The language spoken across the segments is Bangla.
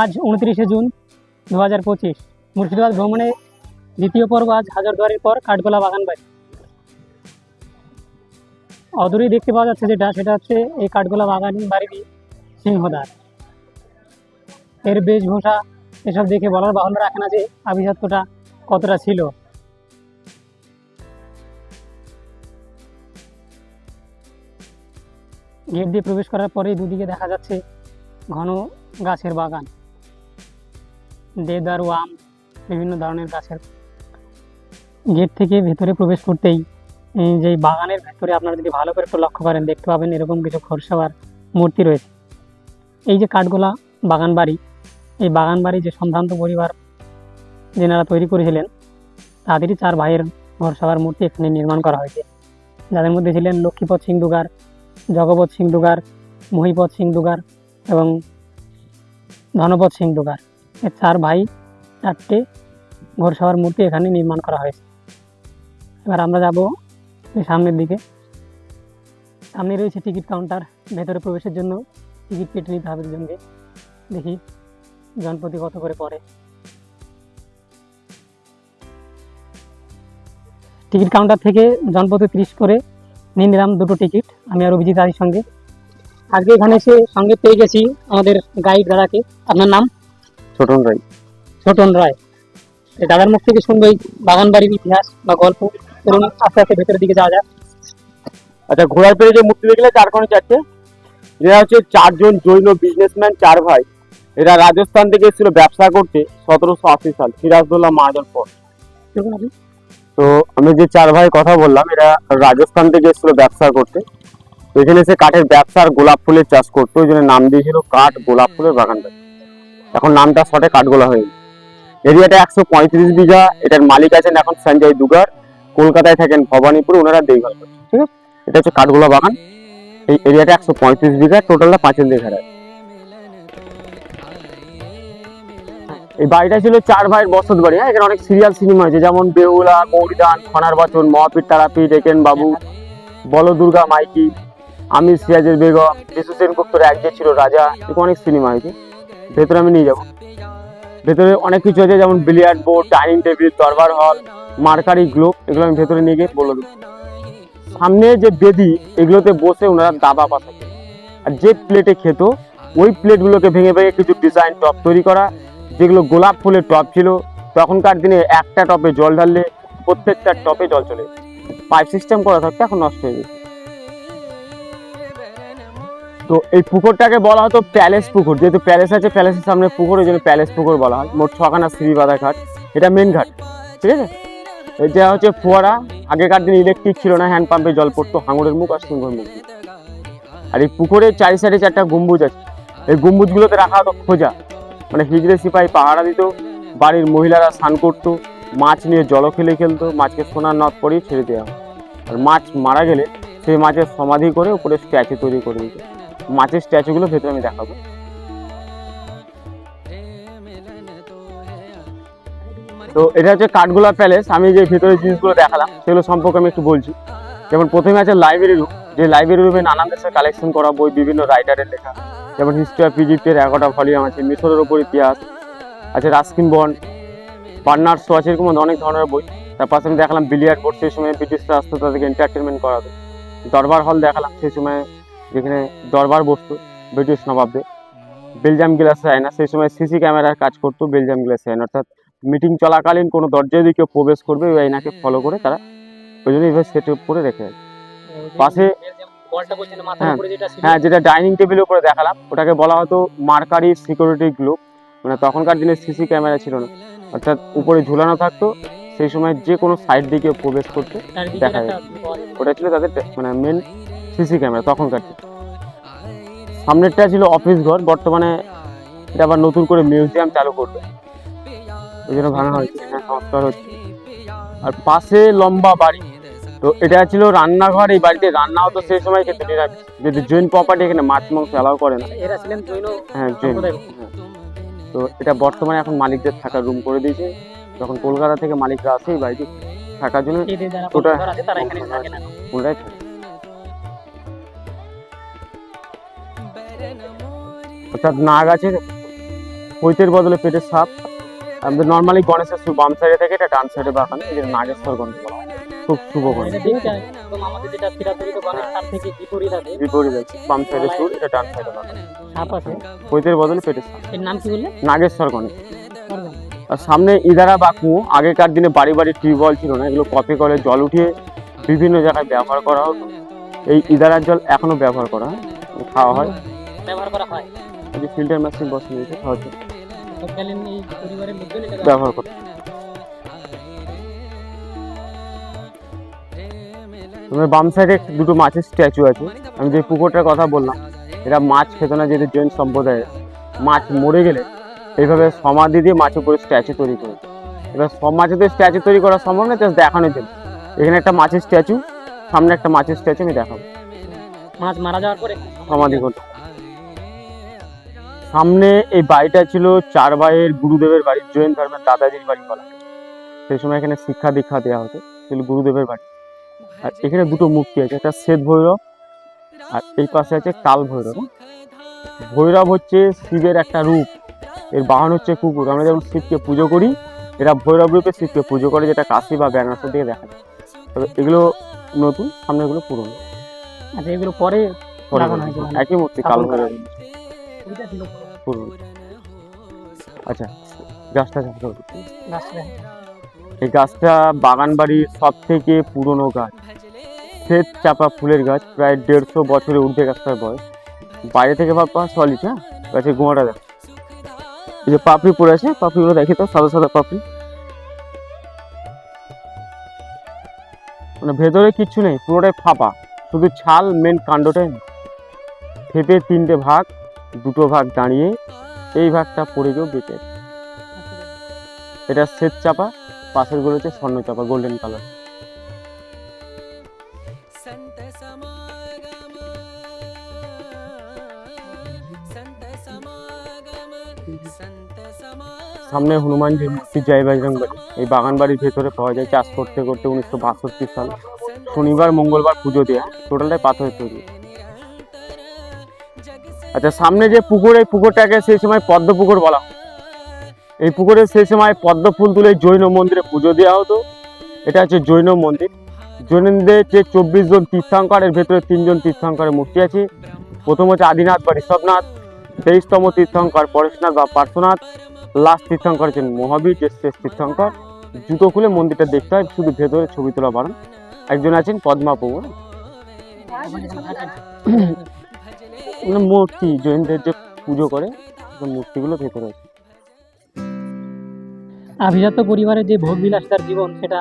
আজ উনত্রিশে জুন দু হাজার পঁচিশ। মুর্শিদাবাদ ভ্রমণে দ্বিতীয় পর্ব আজ হাজারদুয়ারির পর কাঠগোলা বাগান বাড়ি অদূরেই দেখতে পাওয়া যাচ্ছে যেটা, সেটা হচ্ছে এই কাঠগোলা বাগান বাড়িরই সিংহদ্বার। এর বেশভূষা এসব দেখে বলার বাহুল্য রাখে না যে আভিজাত্যটা কতটা ছিল। গেট দিয়ে প্রবেশ করার পরেই দুদিকে দেখা যাচ্ছে ঘন গাছের বাগান। দেদার ওয়াম, বিভিন্ন ধরনের গাছের গেট থেকে ভেতরে প্রবেশ করতেই যে বাগানের ভেতরে আপনারা যদি ভালো করে একটু লক্ষ্য করেন, দেখতে পাবেন এরকম কিছু খরসাবার মূর্তি রয়েছে। এই যে কাঠগোলা বাগান বাড়ি, এই বাগান বাড়ি যে সম্ভ্রান্ত পরিবার যেনারা তৈরি করেছিলেন, তাদেরই চার ভাইয়ের ঘরসভার মূর্তি এখানে নির্মাণ করা হয়েছে। যাদের মধ্যে ছিলেন লক্ষ্মীপদ সিং দুগার জগপত সিং দুগার, মহিপদ সিং দুগার এবং ধনপদ সিং দুগার। চার ভাই, চারটে ঘোরসভার মূর্তি এখানে নির্মাণ করা হয়েছে। এবার আমরা যাব সামনের দিকে। সামনে রয়েছে টিকিট কাউন্টার, ভেতরে প্রবেশের জন্য টিকিট কেটে নিতে হবে দুজনকে। দেখি জনপ্রতি কত করে পড়ে। টিকিট কাউন্টার থেকে জনপ্রতি তিরিশ করে নিয়ে নিলাম দুটো টিকিট, আমি আর অভিজিৎ আদির সঙ্গে। আজকে এখানে এসে সঙ্গে পেয়ে গেছি আমাদের গাইড দাদাকে। আপনার নাম? ছোটন রাই ছোটন রায়। দাদার মুখ থেকে শুনব এই বাগান বাড়ির ইতিহাস বা গল্প। চলুন আস্তে আস্তে ভেতরের দিকে যাওয়া যাক। আচ্ছা ঘোড়ার পেরে যে মূর্তি দেখলে চার কোণে চারটে? এরা হচ্ছে চারজন জৈন বিজনেসম্যান চার ভাই। এরা রাজস্থান থেকে এসেছিল ব্যবসা করতে সতেরোশো আশি সাল সিরাজদৌল্লা মারাজার পর। তো আমি যে চার ভাই কথা বললাম এরা রাজস্থান থেকে এসেছিল ব্যবসা করতে। তো এখানে এসে কাঠের ব্যবসা আর গোলাপ ফুলের চাষ করতো ওই জন্য নাম দিয়েছিল কাঠ গোলাপ ফুলের বাগান এখন নামটা শটে কাঠগোলা হয়ে এরিয়াটা একশো পঁয়ত্রিশ বিঘা, এটার মালিক আছেন এখন সঞ্জয় দুগার। কলকাতায় থাকেন ভবানীপুর, ওনারা দেখভাল করছেন, ঠিক আছে? এটা হচ্ছে কাঠগোলা বাগান। এই এরিয়াটা একশো পঁয়ত্রিশ বিঘা, টোটালটা পাঁচের দিকে ঘেরা। এই বাড়িটা ছিল চার ভাইয়ের বসত বাড়ি হ্যাঁ? এখানে অনেক সিরিয়াল সিনেমা আছে, যেমন বেহুলা গৌরীদান খনার বাচন, মহাপীর তারাপীঠ, একেন বাবু, বলদুর্গা মাইকি আমির সিরাজের বেগম বিশু সেনগুপ্তর এক যে ছিল রাজা, এরকম অনেক সিনেমা হয়েছে ভেতরে আমি নিয়ে যাব। ভেতরে অনেক কিছু আছে, যেমন বিলিয়ার্ড বোর্ড ডাইনিং টেবিল দরবার হল মার্কারি গ্লোব এগুলো আমি ভেতরে নিয়ে গিয়ে বলে দেবো। সামনে যে বেদি, এগুলোতে বসে ওনারা দাবা পাতা আর যে প্লেটে খেত, ওই প্লেটগুলোকে ভেঙে ভেঙে কিছু ডিজাইন টপ তৈরি করা, যেগুলো গোলাপ ফুলের টপ ছিল, তখনকার দিনে একটা টপে জল ঢাললে প্রত্যেকটা টপে জল চলে পাইপ সিস্টেম করা থাকতো, এখন নষ্ট হয়ে গেছে। তো এই পুকুরটাকে বলা হতো প্যালেস পুকুর। যেহেতু প্যালেস আছে, প্যালেসের সামনে পুকুর, ওই জন্য প্যালেস পুকুর বলা হয়। মোট ছখানা সিঁড়ি বাঁধা ঘাট এটা মেন ঘাট, ঠিক আছে? এটা হচ্ছে ফোয়ারা। আগেকার দিন ইলেকট্রিক ছিল না হ্যান্ড পাম্পে জল পড়তো, হাঙরের মুখ আর সিংহের মুখ। আর এই পুকুরের চারি সাইডে চারটা গম্বুজ আছে। এই গম্বুজগুলোতে রাখা হতো খোঁজা। মানে হিজড়ে সিপাহি পাহারা দিত। বাড়ির মহিলারা স্নান করতো, মাছ নিয়ে জল খেলে খেলতো, মাছকে সোনার নদ পরিয়ে ছেড়ে দেওয়া। আর মাছ মারা গেলে সেই মাছের সমাধি করে উপরে স্ট্যাচু তৈরি করে দিত। মাছের স্ট্যাচুগুলো ভেতরে আমি দেখাবো। তো এটা হচ্ছে কাঠগোলা প্যালেস। আমি যে ভেতরে জিনিসগুলো দেখালাম, সেগুলো সম্পর্কে আমি একটু বলছি। যেমন প্রথমে আছে লাইব্রেরি রুম যে লাইব্রেরি রুমে নানান দেশের কালেকশন করা বই, বিভিন্ন রাইটারের লেখা। যেমন হিস্ট্রি অফ ইজিপ্টের এগারোটা ভলিউম আছে, মিশরের ওপর ইতিহাস আছে রাস্কিন বন্ড বার্নার শো আছে, এরকম অনেক ধরনের বই। তার পাশে আমি দেখালাম বিলিয়ার্ড বোর্ড সেই সময় ব্রিটিশরা আসতো তাদেরকে এন্টারটেনমেন্ট করাতো। দরবার হল দেখালাম, সেই সময় যেখানে দরবার বসতো ব্রিটিশ নবাবদের। বেলজিয়াম গ্লাসে আয়না সেই সময় সিসি ক্যামেরার কাজ করতো বেলজিয়াম গ্লাসে আয়না। অর্থাৎ মিটিং চলাকালীন কোনো দরজায় যদি কেউ প্রবেশ করবে ওই আয়নাকে ফলো করে তারা ওই জন্য এইভাবে সেট আপ করে রেখে পাশে- হ্যাঁ, হ্যাঁ যেটা ডাইনিং টেবিলের উপরে দেখালাম ওটাকে বলা হতো মার্কারি সিকিউরিটি গ্লোব। মানে তখনকার দিনে সিসি ক্যামেরা ছিল না। অর্থাৎ উপরে ঝুলানো থাকতো সেই সময় যে কোনো সাইড দিকে প্রবেশ করতে দেখা যায়। ওটা ছিল তাদের মানে মেন সিসি ক্যামেরা তখনকার। সামনেরটা ছিল অফিস ঘর বর্তমানে এটা আবার নতুন করে মিউজিয়াম চালু করবে। ওই জন্য ভাঙা হয়েছে হ্যাঁ, সংস্কার হচ্ছে। আর পাশে লম্বা বাড়ি। তো এটা ছিল রান্নাঘর এই বাড়িতে রান্না হতো সেই সময় খেতে নিরামিষ যদি জৈন প্রপার্টি এখানে মাছ মাংস অ্যালাউ করে না। এরা ছিলেন জৈন হ্যাঁ জৈন। তো এটা বর্তমানে এখন মালিকদের থাকার রুম করে দিয়েছে। যখন কলকাতা থেকে মালিকরা আসে এই বাড়িতে থাকার জন্য ওটা- এখানে থাকে। অর্থাৎ নাগ আছে পৈতের বদলে পেটের সাপ। আমাদের নর্মালি গণেশের বাম সাইডে থাকে এটা ডান সাইডে বাগান এই নাগেশ্বর গণেশ বলা হয়। খুব শুভ গণেশ। এটা দেখতে একদম আমাদের যেটা চিরাচরিত গণেশ তার থেকে বিপরীত আছে। বিপরীত আছে। বাম সাইডে সুর এটা ডান সাইডে সাপ আছে। পৈতের বদলে পেটের সাপ। এর নাম কি বললে? নাগেশ্বর গণেশ। আর সামনে ইদারা বা কুয়ো আগেকার দিনে বাড়ি বাড়ি টিউবওয়েল ছিল না এগুলো কপি করে জল উঠিয়ে বিভিন্ন জায়গায় ব্যবহার করা হতো। এই ইদারার জল এখনও ব্যবহার করা হয় খাওয়া হয়। ব্যবহার করা হয়। যে ফিল্টার মেশিন বসে নিয়েছে খাওয়ার তৎকালীন এই পরিবারের লোকজন ব্যবহার করে তোমার বাম সাইডে দুটো মাছের স্ট্যাচু আছে। আমি যে পুকুরটার কথা বললাম এরা মাছ খেত না যেহেতু জৈন সম্প্রদায়ে মাছ মরে গেলে এইভাবে সমাধি দিয়ে মাছের উপরে স্ট্যাচু তৈরি করে। এবার সব মাছের তো স্ট্যাচু তৈরি করা সম্ভব না জাস্ট দেখানোর জন্য। এখানে একটা মাছের স্ট্যাচু সামনে একটা মাছের স্ট্যাচু আমি দেখাবো। মাছ মারা যাওয়ার পরে সমাধি করতে। সামনে এই বাড়িটা ছিল চার ভাইয়ের গুরুদেবের বাড়ি জৈন ধর্মের দাদাজির বাড়ি বলা। সেই সময় এখানে শিক্ষা দীক্ষা দেওয়া হতো ছিল গুরুদেবের বাড়ি। আর এখানে দুটো মূর্তি আছে একটা শ্বেত ভৈরব আর এই পাশে আছে কাল ভৈরব। ভৈরব হচ্ছে শিবের একটা রূপ এর বাহন হচ্ছে কুকুর। আমরা যেমন শিবকে পুজো করি এরা ভৈরব রূপে শিবকে পুজো করে যেটা কাশি বা বেনারসের দিয়ে দেখা যায়। তবে এগুলো নতুন সামনে এগুলো পুরনো। আচ্ছা এগুলো পরে। একই মূর্তি কাল ভৈরব। ওইটা আচ্ছা গাছটা এই গাছটা বাগান বাড়ির সব থেকে পুরনো গাছ। শ্বেত চাপা ফুলের গাছ প্রায় দেড়শো বছরের ঊর্ধ্বে গাছটার বয়স। বাইরে থেকে ভাববা সলিড হ্যাঁ? গাছের গোড়াটা দেখ। এই যে পাপড়ি পড়ে আছে পাপড়িগুলো দেখি তো সাদা সাদা পাপড়ি। মানে ভেতরে কিচ্ছু নেই পুরোটাই ফাঁপা। শুধু ছাল মেন কাণ্ডটাই নেই ফেপে তিনটে ভাগ দুটো ভাগ দাঁড়িয়ে এই ভাগটা পড়ে গিয়েও বেঁচে এটা শ্বেত চাপা পাশেরগুলো হচ্ছে স্বর্ণ চাপা গোল্ডেন কালার সামনে হনুমানজির মূর্তি জয় বজরং এই বাগান বাড়ির ভেতরে পাওয়া যায় চাষ করতে করতে উনিশশো বাষট্টি সাল। শনিবার মঙ্গলবার পুজো দেওয়া টোটালটাই পাথরের তৈরি। আচ্ছা সামনে যে পুকুর এই পুকুরটাকে সেই সময় পদ্ম পুকুর বলা হয়। এই পুকুরে সেই সময় পদ্ম ফুল তুলে জৈন মন্দিরে পুজো দেওয়া হতো। এটা হচ্ছে জৈন মন্দির। জৈনদের যে চব্বিশ জন তীর্থঙ্কর এর ভেতরে তিনজন তীর্থঙ্করের মূর্তি আছে। প্রথম হচ্ছে আদিনাথ বা ঋষভনাথ তেইশতম তীর্থঙ্কর পরেশনাথ বা পার্শ্বনাথ লাস্ট তীর্থঙ্কর হচ্ছেন মহাবীর যে শেষ তীর্থঙ্কর। জুতো খুলে মন্দিরটা দেখতে হয় শুধু ভেতরে ছবি তোলা বারণ একজন আছেন পদ্মা প্রভু মানে মূর্তি জৈনদের যে পুজো করে মূর্তিগুলো ভেতরে আছে। আভিজাত পরিবারের যে ভোগ বিলাসিতার জীবন সেটা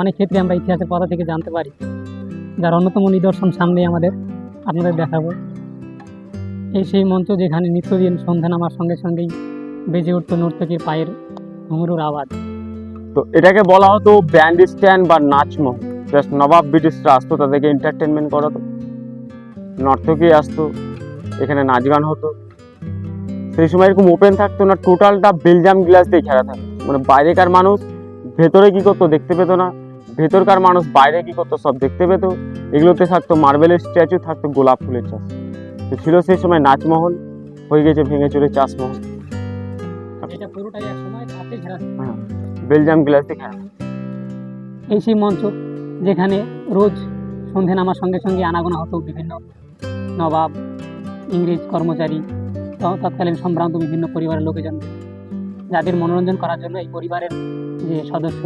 অনেক ক্ষেত্রে আমরা ইতিহাসের পাতা থেকে জানতে পারি। যার অন্যতম নিদর্শন সামনে আমাদের আপনাদের দেখাবো। এই সেই মঞ্চ যেখানে নিত্যদিন সন্ধ্যা নামার সঙ্গে সঙ্গেই বেজে উঠতো নর্তকীর পায়ের ঘুঙরুর আওয়াজ। তো এটাকে বলা হতো ব্যান্ড স্ট্যান্ড বা নাচমহল জাস্ট নবাব ব্রিটিশরা আসতো তাদেরকে এন্টারটেনমেন্ট করাতো। নর্তকী আসতো। এখানে নাচ গান হতো। সেই সময় এরকম ওপেন থাকতো না টোটালটা বেলজাম গ্লাস দিয়ে ঘেরা থাকতো মানে বাইরেকার মানুষ ভেতরে কি করতো দেখতে পেতো না। ভেতরকার মানুষ বাইরে কি করতো সব দেখতে পেতো। এগুলোতে থাকতো মার্বেলের স্ট্যাচু থাকতো গোলাপ ফুলের চাষ। তো ছিল সেই সময় নাচমহল হয়ে গেছে ভেঙে চলে চাষমহল ছিল। বেলজাম গ্লাস দিয়ে ঘেরা এই সেই মঞ্চ যেখানে রোজ সন্ধে নামার সঙ্গে সঙ্গে আনাগোনা হতো বিভিন্ন নবাব ইংরেজ কর্মচারী তৎকালীন সম্ভ্রান্ত বিভিন্ন পরিবারের লোকজন। যাদের মনোরঞ্জন করার জন্য এই পরিবারের যে সদস্য,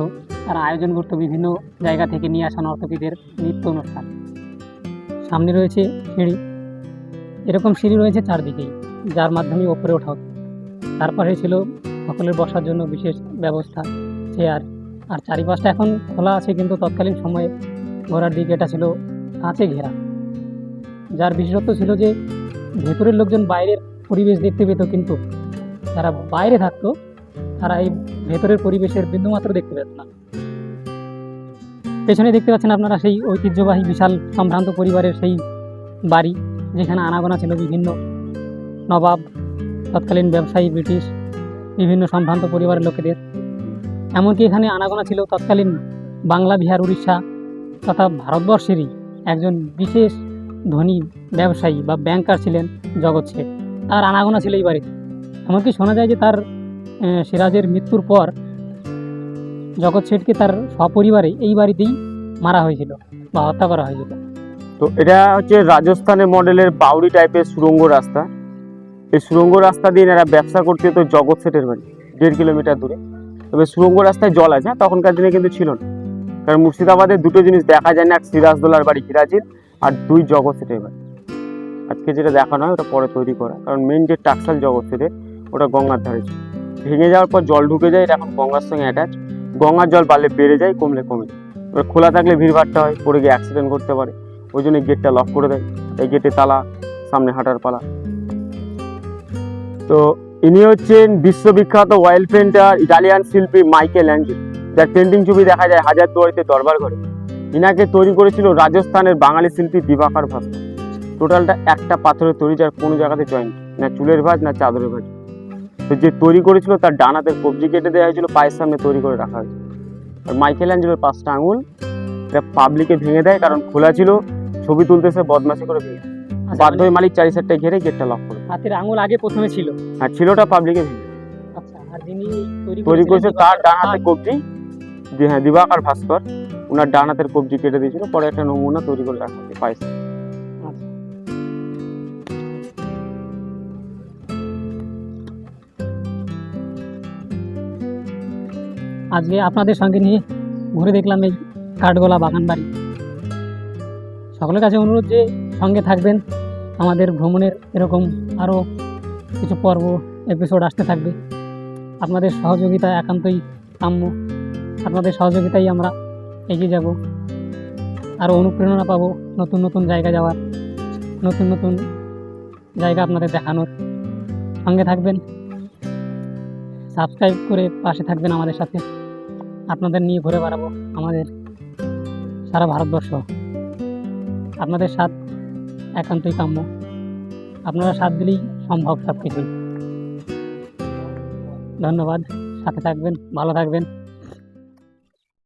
তারা আয়োজন করতো বিভিন্ন জায়গা থেকে নিয়ে আসা নর্তকীদের নৃত্য অনুষ্ঠান। সামনে রয়েছে সিঁড়ি। এরকম সিঁড়ি রয়েছে চারদিকেই, যার মাধ্যমে ওপরে ওঠা হতো। তারপরে ছিল সকলের বসার জন্য বিশেষ ব্যবস্থা, চেয়ার। আর চারিপাশটা এখন খোলা আছে, কিন্তু তৎকালীন সময়ে ঘোরার দিকে এটা ছিল কাঁচে ঘেরা যার বিশেষত্ব ছিল যে ভেতরের লোকজন বাইরের পরিবেশ দেখতে পেত, কিন্তু যারা বাইরে থাকতো, তারা এই ভেতরের পরিবেশের বিন্দুমাত্র দেখতে পেত না। পেছনে দেখতে পাচ্ছেন আপনারা সেই ঐতিহ্যবাহী বিশাল সম্ভ্রান্ত পরিবারের সেই বাড়ি, যেখানে আনাগোনা ছিল বিভিন্ন নবাব, তৎকালীন ব্যবসায়ী ব্রিটিশ, বিভিন্ন সম্ভ্রান্ত পরিবারের লোকেদের। এমনকি এখানে আনাগোনা ছিল তৎকালীন বাংলা, বিহার, উড়িষ্যা তথা ভারতবর্ষেরই একজন বিশেষ ধনী ব্যবসায়ী বা ব্যাংকার ছিলেন জগৎ শেঠ। তার আনাগোনা ছিল এই বাড়িতে। এমনকি শোনা যায় যে তার সিরাজের মৃত্যুর পর জগৎ শেঠকে তার সপরিবারে এই বাড়িতেই মারা হয়েছিল বা হত্যা করা হয়েছিল। তো এটা হচ্ছে রাজস্থানের মডেলের বাউরি টাইপের সুরঙ্গ রাস্তা। এই সুরঙ্গ রাস্তা দিয়ে এরা ব্যবসা করতে হতো জগৎ শেঠের বাড়ি, দেড় কিলোমিটার দূরে। তবে সুরঙ্গ রাস্তায় জল আছে, তখনকার দিনে কিন্তু ছিল না। কারণ মুর্শিদাবাদে দুটো জিনিস দেখা যায় না, এক সিরাজদোলার বাড়ি হিরাজির আর দুই জগৎ সেটের বাড়ি। আজকে যেটা দেখানো হয়, ওটা পরে তৈরি করা। কারণ মেন যে টাকসাল জগৎ সেটের ওটা গঙ্গার ধারে ছিল। ভেঙে যাওয়ার পর জল ঢুকে যায়, এটা এখন গঙ্গার সঙ্গে অ্যাটাচ গঙ্গার জল বাড়লে বেড়ে যায়, কমলে কমে যায়। এবার খোলা থাকলে ভিড়ভাড়টা হয়, পড়ে গিয়ে অ্যাক্সিডেন্ট করতে পারে। ওই জন্য গেটটা লক করে দেয়। এই গেটে তালা সামনে হাঁটার পালা। তো ইনি হচ্ছেন বিশ্ববিখ্যাত অয়েল পেন্টার ইটালিয়ান শিল্পী মাইকেল অ্যাঞ্জেল যার পেন্টিং ছবি দেখা যায় হাজার দুয়ারিতে দরবার ঘরে। ইনাকে তৈরি করেছিল রাজস্থানের বাঙালি শিল্পী দিবাকার ভাস্কর। টোটালটা একটা পাথরের তৈরি যার কোনো জায়গাতে জয়েন্ট না চুলের ভাঁজ না চাদরের ভাঁজ। তো যে তৈরি করেছিল তার ডানাতে কবজি কেটে দেওয়া হয়েছিল পায়ের সামনে তৈরি করে রাখা হয়েছিল আর মাইকেল অ্যাঞ্জেলের পাঁচটা আঙুল এটা পাবলিকে ভেঙে দেয় কারণ খোলা ছিল ছবি তুলতে সে বদমাশি করে ভেঙে বাধ্য হয়ে মালিক চারি সাইডটা ঘেরে গেটটা লক করে হাতের আঙুল আগে প্রথমে ছিল। আর ছিলটা পাবলিকে ভেঙে আচ্ছা আর যিনি তৈরি করেছে তার দিবাকর ডান হাতে কবজি যে হ্যাঁ দিবাকার ভাস্কর। ওনার ডান হাতের কবজি কেটে দিয়েছিল, পরে একটা নমুনা তৈরি করে রাখা আচ্ছা। আজকে আপনাদের সঙ্গে নিয়ে ঘুরে দেখলাম এই কাঠগোলা বাগান বাড়ি। সকলের কাছে অনুরোধ যে সঙ্গে থাকবেন, আমাদের ভ্রমণের এরকম আরও কিছু পর্ব এপিসোড আসতে থাকবে। আপনাদের সহযোগিতা একান্তই কাম্য। আপনাদের সহযোগিতাই আমরা এগিয়ে যাব। আরও অনুপ্রেরণা পাবো নতুন নতুন জায়গা যাওয়ার, নতুন নতুন জায়গা আপনাদের দেখানোর। সঙ্গে থাকবেন। সাবস্ক্রাইব করে পাশে থাকবেন আমাদের সাথে। আপনাদের নিয়ে ঘুরে বেড়াবো আমাদের সারা ভারতবর্ষ। আপনাদের সাথ একান্তই কাম্য। আপনারা সাথ দিলেই সম্ভব সব কিছুই ধন্যবাদ। সাথে থাকবেন, ভালো থাকবেন।